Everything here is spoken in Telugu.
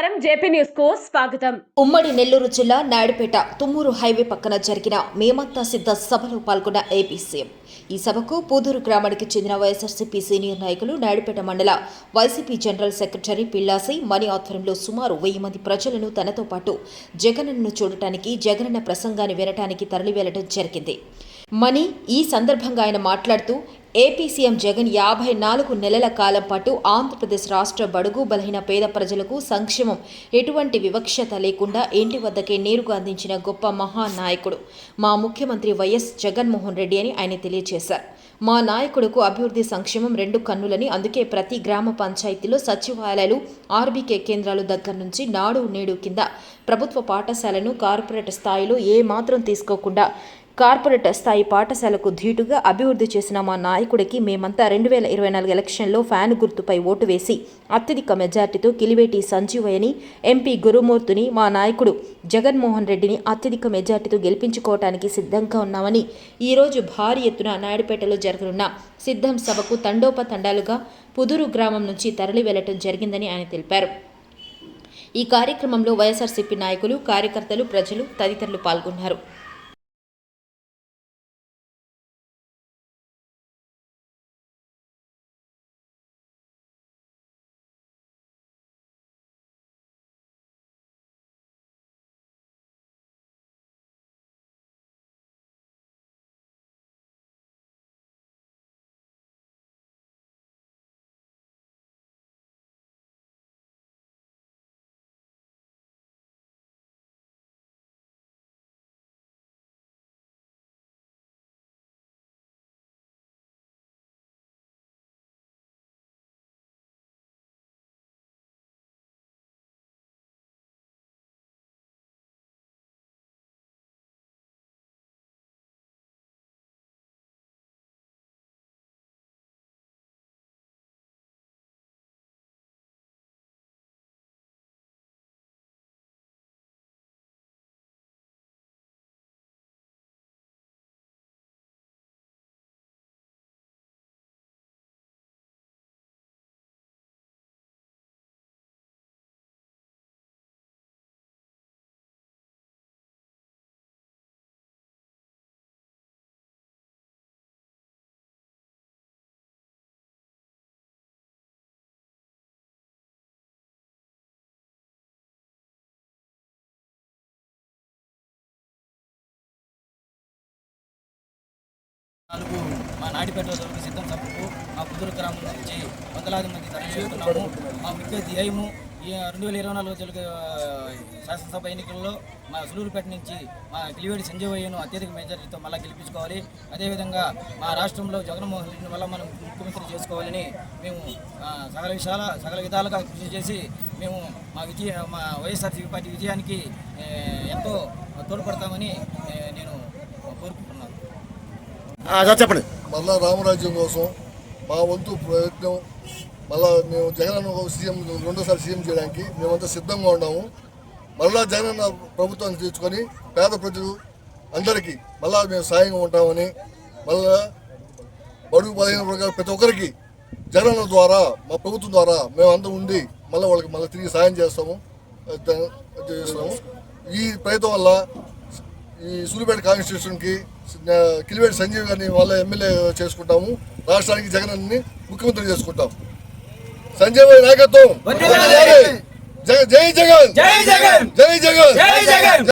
నమస్కారం. జేపీ న్యూస్కు స్వాగతం. ఉమ్మడి నెల్లూరు జిల్లా నాయుడుపేట తుమ్మూరు హైవే పక్కన జరిగిన మేమంతా సిద్ధ సభలో పాల్గొన్న ఏపీ సీఎం. ఈ సభకు పూదూరు గ్రామానికి చెందిన వైఎస్ఆర్సీపీ సీనియర్ నాయకులు నాయుడుపేట మండల వైసీపీ జనరల్ సెక్రటరీ పిల్లాసి మణి ఆధ్వర్యంలో సుమారు వెయ్యి మంది ప్రజలను తనతో పాటు జగనన్నను చూడటానికి జగనన్న ప్రసంగాన్ని వినటానికి తరలివెళ్ళడం జరిగింది. మణి ఈ సందర్భంగా ఆయన మాట్లాడుతూ ఏపీ సీఎం జగన్ యాభై నాలుగు నెలల కాలం పాటు ఆంధ్రప్రదేశ్ రాష్ట్ర బడుగు బలహీన పేద ప్రజలకు సంక్షేమం ఎటువంటి వివక్షత లేకుండా ఇంటి వద్దకే నేరుగా అందించిన గొప్ప మహానాయకుడు. మా ముఖ్యమంత్రి వైఎస్ జగన్మోహన్ రెడ్డి అని ఆయన తెలియజేశారు. మా నాయకుడుకు అభివృద్ధి సంక్షేమం రెండు కన్నులని అందుకే ప్రతి గ్రామ పంచాయతీలో సచివాలయాలు ఆర్బీకే కేంద్రాలు దగ్గర నుంచి నాడు నేడు కింద ప్రభుత్వ పాఠశాలను కార్పొరేట్ స్థాయిలో ఏ మాత్రం తీసుకోకుండా కార్పొరేట్ స్థాయి పాఠశాలకు ధీటుగా అభివృద్ధి చేసిన మా నాయకుడికి మేమంతా రెండు వేల ఇరవై నాలుగు ఎలక్షన్లో ఫ్యాన్ గుర్తుపై ఓటు వేసి అత్యధిక మెజార్టీతో కిలివేటి సంజీవయ్యని ఎంపీ గురుమూర్తిని మా నాయకుడు జగన్మోహన్ రెడ్డిని అత్యధిక మెజార్టీతో గెలిపించుకోవటానికి సిద్ధంగా ఉన్నామని ఈరోజు భారీ ఎత్తున నాయుడుపేటలో జరగనున్న సిద్ధం సభకు తండోపతండాలుగా పుదురు గ్రామం నుంచి తరలి వెళ్ళటం జరిగిందని ఆయన తెలిపారు. ఈ కార్యక్రమంలో వైఎస్ఆర్సీపీ నాయకులు కార్యకర్తలు ప్రజలు తదితరులు పాల్గొన్నారు. నాలుగు మా నాడిపేటలో దొరికి సిద్ధం సభకు మా కుదురు గ్రామం నుంచి వందలాది మంది తరలిస్తున్నాము. మా ముఖ్య ధ్యేయము ఈ రెండు వేల ఇరవై నాలుగు జరిగే శాసనసభ ఎన్నికల్లో మా సులూరుపేట నుంచి మా గిలివేడి సంజయవయ్యను అత్యధిక మెజారిటీతో మళ్ళీ గెలిపించుకోవాలి. అదేవిధంగా మా రాష్ట్రంలో జగన్మోహన్ రెడ్డి వల్ల మనం ముఖ్యమంత్రి చేసుకోవాలని మేము సకల విషయాల సకల విధాలుగా కృషి చేసి మేము మా విజయ మా వైఎస్ఆర్సీపీ పార్టీ విజయానికి ఎంతో తోడ్పడతామని నేను కోరుకుంటున్నాను. చెప్పండి. మళ్ళా రామరాజ్యం కోసం మా వంతు ప్రయత్నం మళ్ళా మేము జగనన్న సీఎం రెండోసారి సీఎం చేయడానికి మేమంతా సిద్ధంగా ఉన్నాము. మళ్ళా జగనన్న ప్రభుత్వాన్ని తెచ్చుకొని పేద ప్రజలు అందరికీ మళ్ళా మేము సాయంగా ఉంటామని మళ్ళా బడుగు పదిహేను ప్రతి ఒక్కరికి జగనన్న ద్వారా మా ప్రభుత్వం ద్వారా మేము అందరం ఉండి మళ్ళీ వాళ్ళకి మళ్ళీ తిరిగి సాయం చేస్తాము చేస్తాము. ఈ ప్రయత్నం వల్ల ఈ సూర్యపేట కాన్స్టిట్యూషన్కి కిలివేటి సంజీవ్ గారిని వాళ్ళ ఎమ్మెల్యే చేసుకుంటాము. రాష్ట్రానికి జగన్ ముఖ్యమంత్రి చేసుకుంటాం. సంజయ్ నాయకత్వం. జై జై జగన్. జై జగన్. జై జగన్. జై జగన్.